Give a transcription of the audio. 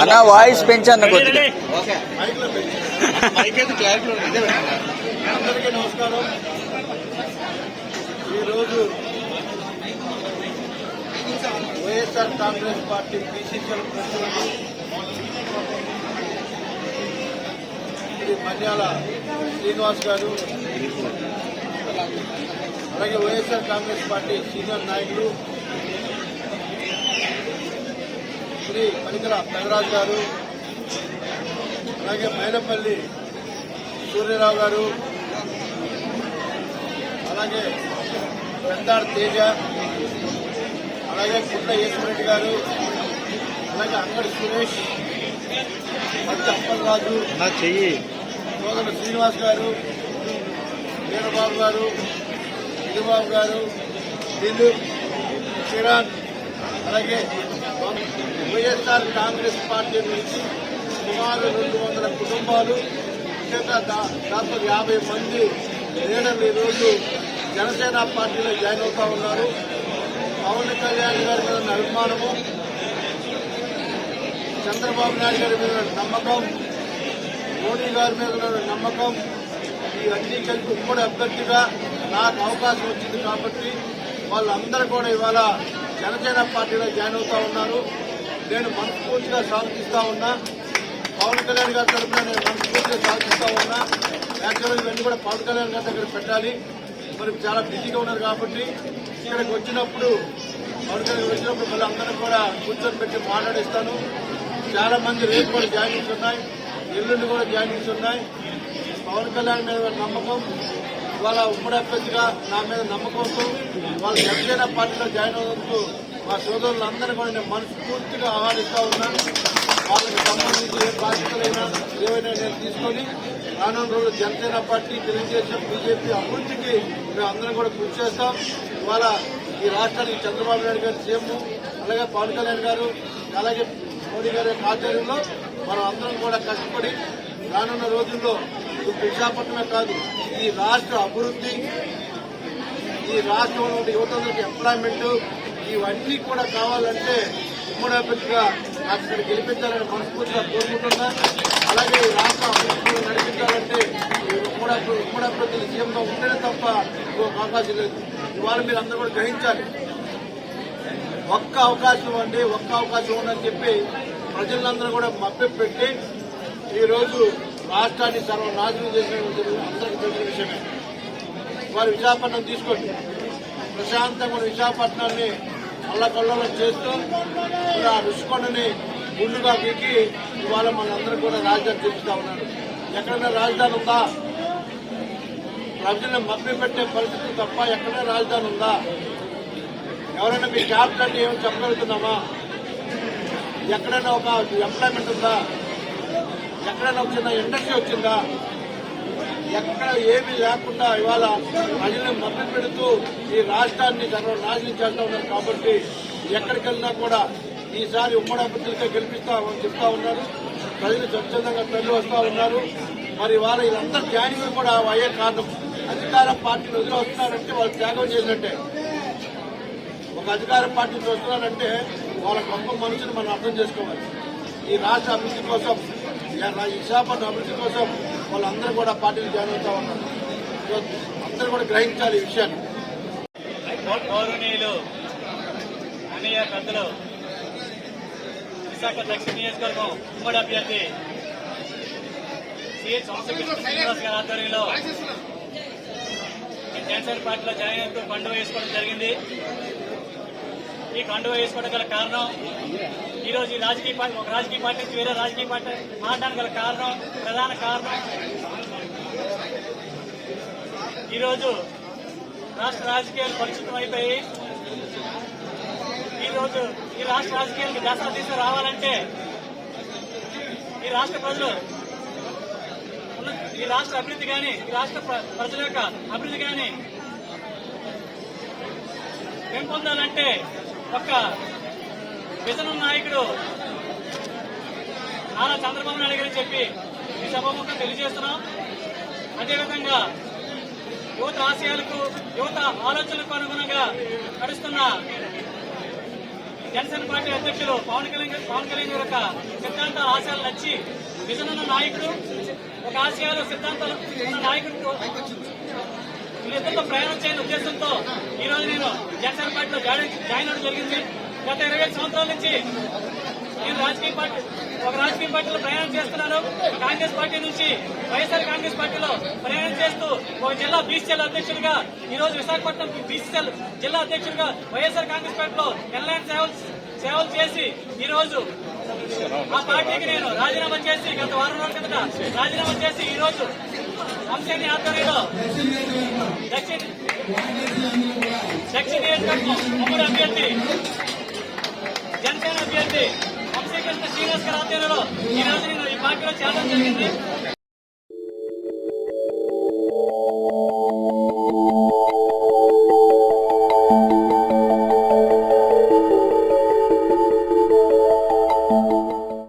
అన్న వాయిస్ పెంచన్న కొద్దిగా. అందరికీ నమస్కారం. ఈరోజు YSR Congress party BCCL president Manyala Srinivas గారు అలాగే వైఎస్ఆర్ కాంగ్రెస్ పార్టీ సీనియర్ నాయకులు శ్రీ పనికల పెదరాజు గారు అలాగే మైనపల్లి సూర్యరావు గారు అలాగే పెద్దాడు తేజ అలాగే కుండ ఈశ్వరెడ్డి గారు అలాగే అంగడి సురేష్ మధ్య అప్పలరాజు చెయ్యి. సోదరుడు శ్రీనివాస్ గారు వీరబాబు గారు విజయబాబు గారు దిలీప్ కిరణ్ అలాగే వైఎస్ఆర్ కాంగ్రెస్ పార్టీ నుంచి సుమారు రెండు వందల కుటుంబాలు ముఖ్యంగా దాదాపు యాభై మంది లీడర్లు ఈరోజు జనసేన పార్టీలో జాయిన్ అవుతా ఉన్నారు. పవన్ కళ్యాణ్ గారి మీద ఉన్న అభిమానము చంద్రబాబు నాయుడు గారి మీద నమ్మకం మోడీ గారి మీద నమ్మకం నమ్మకం ఇవన్నీ కలిపి ఉమ్మడి అభ్యర్థిగా నాకు అవకాశం వచ్చింది కాబట్టి వాళ్ళందరూ కూడా ఇవాళ జనసేన పార్టీలో జాయిన్ అవుతా ఉన్నారు. నేను మనస్ఫూర్తిగా స్వాగతిస్తా ఉన్నా. పవన్ కళ్యాణ్ గారి తరఫున నేను మనస్ఫూర్తిగా స్వాగతిస్తా ఉన్నా. యాక్చువల్గా ఇవన్నీ కూడా పవన్ కళ్యాణ్ గారి దగ్గర పెట్టాలి. మరి చాలా బిజీగా ఉన్నారు కాబట్టి ఇక్కడికి వచ్చినప్పుడు పవన్ కళ్యాణ్ వచ్చినప్పుడు మళ్ళీ అందరం కూడా కూర్చొని పెట్టి మాట్లాడిస్తాను. చాలా మంది రేపు కూడా జాయినింగ్స్ ఉన్నాయి. ఎల్లుండి కూడా జాయినింగ్స్ ఉన్నాయి. పవన్ కళ్యాణ్ మీద నమ్మకం వాళ్ళ ఉమ్మడి అభ్యర్థిగా నా మీద నమ్మకంతో వాళ్ళ జనసేన పార్టీలో జాయిన్ అవుతూ మా సోదరులందరూ కూడా నేను మనస్ఫూర్తిగా ఆహ్వానిస్తా ఉన్నాను వాళ్ళకి సంబంధించి ఏ బాధ్యతలైనా ఏవైనా నేను తీసుకొని రానున్న రోజు జనసేన పార్టీ తెలుగుదేశం బీజేపీ అభివృద్ధికి మేము అందరం కూడా కృషి చేస్తాం. ఇవాళ ఈ రాష్ట్రానికి చంద్రబాబు నాయుడు గారు సీఎం అలాగే పవన్ కళ్యాణ్ గారు అలాగే మోడీ గారి ఆధ్వర్యంలో మనం అందరం కూడా కష్టపడి రానున్న రోజుల్లో ఇది విశాఖపట్నమే కాదు ఈ రాష్ట్ర అభివృద్ధి ఈ రాష్ట్రంలో ఉన్న యువతలకు ఎంప్లాయ్మెంట్ ఇవన్నీ కూడా కావాలంటే ఉమ్మడి అక్కడ గెలిపించాలని మనస్ఫూర్తిగా కోరుకుంటున్నా. అలాగే ఈ రాష్ట్ర నడిపించాలంటే ఈ ఉమ్మడి ఉమ్మడి సీఎంగా ఉంటేనే తప్ప ఇంకొక అవకాశం లేదు. ఇవాళ మీరు అందరూ కూడా గ్రహించాలి. ఒక్క అవకాశం అండి ఒక్క అవకాశం ఉందని చెప్పి ప్రజలందరూ కూడా మభ్య పెట్టి ఈరోజు రాష్ట్రాన్ని సర్వనాశనం చేసిన అందరికీ తెలిసిన విషయమే. వారు విశాఖపట్నం తీసుకోండి. ప్రశాంతంగా విశాఖపట్నాన్ని అల్లకల్లోలం చేస్తూ ఇలా ఆ రుషికొండని గుండుగా పీకి ఇవాళ మనందరూ కూడా రాజధాని చూపిస్తా ఉన్నారు ఎక్కడైనా రాజధాని ఉందా? ప్రజలను మభ్య పెట్టే పరిస్థితి తప్ప ఎక్కడైనా రాజధాని ఉందా? ఎవరైనా మీ జాబ్స్ అంటే ఏమో చెప్పగలుగుతున్నామా? ఎక్కడైనా ఒక ఎంప్లాయ్మెంట్ ఉందా? ఎక్కడైనా ఒక చిన్న ఇండస్ట్రీ వచ్చిందా? ఎక్కడ ఏమీ లేకుండా ఇవాళ ప్రజల్ని మద్దతు పెడుతూ ఈ రాష్ట్రాన్ని సర్వనాశనం చేస్తా ఉన్నారు కాబట్టి ఎక్కడికి వెళ్ళినా కూడా ఈసారి ఉమ్మడి అభ్యర్థులకే గెలిపిస్తామని చెప్తా ఉన్నారు. ప్రజలు స్వచ్ఛందంగా తల్లి వస్తా ఉన్నారు. మరి వాళ్ళ వీళ్ళందరూ జాయినింగ్ కూడా అయ్యే కారణం. అధికార పార్టీని వదిలి వస్తున్నారంటే వాళ్ళు త్యాగం చేసినట్టే. ఒక అధికార పార్టీ వస్తున్నారంటే వాళ్ళ గొప్ప మనుషులు మనం అర్థం చేసుకోవాలి. ఈ రాష్ట్ర అభివృద్ధి కోసం విశాఖపట్నం అభివృద్ధి కోసం వాళ్ళందరూ కూడా పార్టీలు జాయిన్ అవుతా ఉన్నారు. అందరూ కూడా గ్రహించాలి ఈ విషయాన్ని. గౌరవనీయులు అన్నయ్య పెద్దలు విశాఖ దక్షిణ నియోజకవర్గం ఉమ్మడి అభ్యర్థి సిహెచ్ శ్రీనివాస్ గారి ఆధ్వర్యంలో ఈ పార్టీలో జాయిన్ అవుతూ కండువ వేసుకోవడం జరిగింది. ఈ కండువ వేసుకోవడం గల కారణం ఈ రోజు ఈ రాజకీయ పార్టీ ఒక రాజకీయ పార్టీ నుంచి వేరే రాజకీయ పార్టీ మారడానికి గల కారణం ప్రధాన కారణం. ఈరోజు రాష్ట్ర రాజకీయాలు పరిచితం అయిపోయి ఈరోజు ఈ రాష్ట్ర రాజకీయాలకు దశ దిశ రావాలంటే ఈ రాష్ట్ర ప్రజలు ఈ రాష్ట్ర అభివృద్ధి కానీ ఈ రాష్ట్ర ప్రజల యొక్క అభివృద్ధి కానీ పెంపొందాలంటే ఒక విజన నాయకుడు నారా చంద్రబాబు నాయుడు గారు చెప్పి ఈ సభాముఖం తెలియజేస్తున్నాం. అదేవిధంగా యువత ఆశయాలకు యువత ఆలోచనలకు అనుగుణంగా నడుస్తున్న జనసేన పార్టీ అధ్యక్షులు పవన్ కళ్యాణ్ పవన్ కళ్యాణ్ గారి యొక్క సిద్ధాంత ఆశయాలు నచ్చి విజనున్న నాయకుడు ఒక ఆశయాలు సిద్ధాంతాలు ఉన్న నాయకుడు వీళ్ళిద్దరితో ప్రయాణం చేయని ఉద్దేశంతో ఈ రోజు నేను జనసేన పార్టీలో జాయిన్ జాయిన్ అవ్వడం జరిగింది. గత ఇరవై సంవత్సరాల నుంచి నేను రాజకీయ పార్టీ ఒక రాజకీయ పార్టీలో ప్రయాణం చేస్తున్నాను కాంగ్రెస్ పార్టీ నుంచి వైఎస్ఆర్ కాంగ్రెస్ పార్టీలో ప్రయాణం చేస్తూ ఒక జిల్లా బీసీఎల్ అధ్యక్షుడిగా ఈ రోజు విశాఖపట్నం బీసీఎల్ జిల్లా అధ్యక్షుడిగా వైఎస్ఆర్ కాంగ్రెస్ పార్టీలో ఎల్ఐన్ సేవలు సేవలు చేసి ఈ రోజు ఆ పార్టీకి నేను రాజీనామా చేసి గత వారం రోజుల కిందట రాజీనామా చేసి ఈ రోజు అంశాన్ని ఆధ్వర్యంలో దక్షిణ దక్షిణ నియోజకవర్గం అభ్యర్థి జనసేన అభ్యర్థి వంశీకృష్ణ శ్రీనివాస్ గారి ఆధ్వర్యంలో ఈ రోజు నేను ఈ పార్టీలో చేరడం జరిగింది.